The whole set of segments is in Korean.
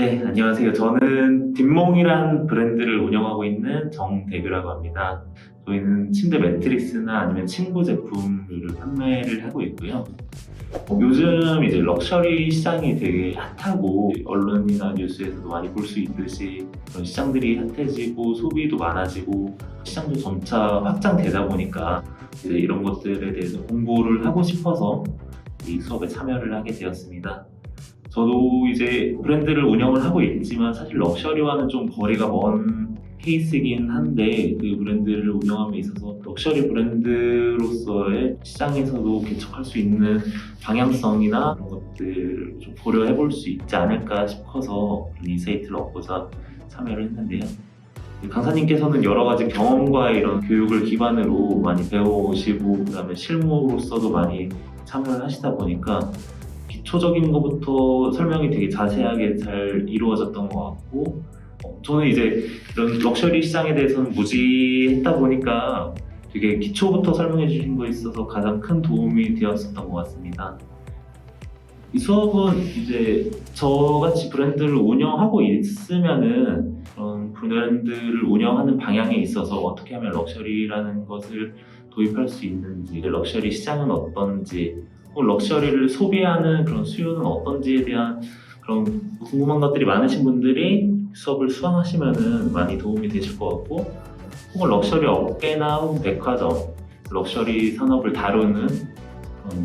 네, 안녕하세요. 저는 뒷몽이란 브랜드를 운영하고 있는 정대규라고 합니다. 저희는 침대 매트리스나 아니면 침구 제품을 판매를 하고 있고요. 어, 요즘 이제 럭셔리 시장이 되게 핫하고 언론이나 뉴스에서도 많이 볼 수 있듯이 그런 시장들이 핫해지고 소비도 많아지고 시장도 점차 확장되다 보니까 이제 이런 것들에 대해서 공부를 하고 싶어서 이 수업에 참여를 하게 되었습니다. 저도 이제 브랜드를 운영을 하고 있지만 사실 럭셔리와는 좀 거리가 먼 케이스이긴 한데 그 브랜드를 운영함에 있어서 럭셔리 브랜드로서의 시장에서도 개척할 수 있는 방향성이나 그런 것들을 좀 고려해 볼 수 있지 않을까 싶어서 그런 인사이트를 얻고자 참여를 했는데요. 강사님께서는 여러 가지 경험과 이런 교육을 기반으로 많이 배워오시고 그다음에 실무로서도 많이 참여를 하시다 보니까 기초적인 것부터 설명이 되게 자세하게 잘 이루어졌던 것 같고 어, 저는 이제 이런 럭셔리 시장에 대해서는 무지했다 보니까 되게 기초부터 설명해 주신 거에 있어서 가장 큰 도움이 되었었던 것 같습니다. 이 수업은 이제 저같이 브랜드를 운영하고 있으면은 그런 브랜드를 운영하는 방향에 있어서 어떻게 하면 럭셔리라는 것을 도입할 수 있는지, 럭셔리 시장은 어떤지, 혹은 럭셔리를 소비하는 그런 수요는 어떤지에 대한 그런 궁금한 것들이 많으신 분들이 수업을 수강하시면은 많이 도움이 되실 것 같고, 혹은 럭셔리 업계나 혹은 백화점, 럭셔리 산업을 다루는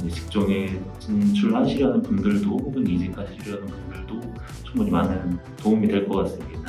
직종에 진출하시려는 분들도 혹은 이직하시려는 분들도 충분히 많은 도움이 될 것 같습니다.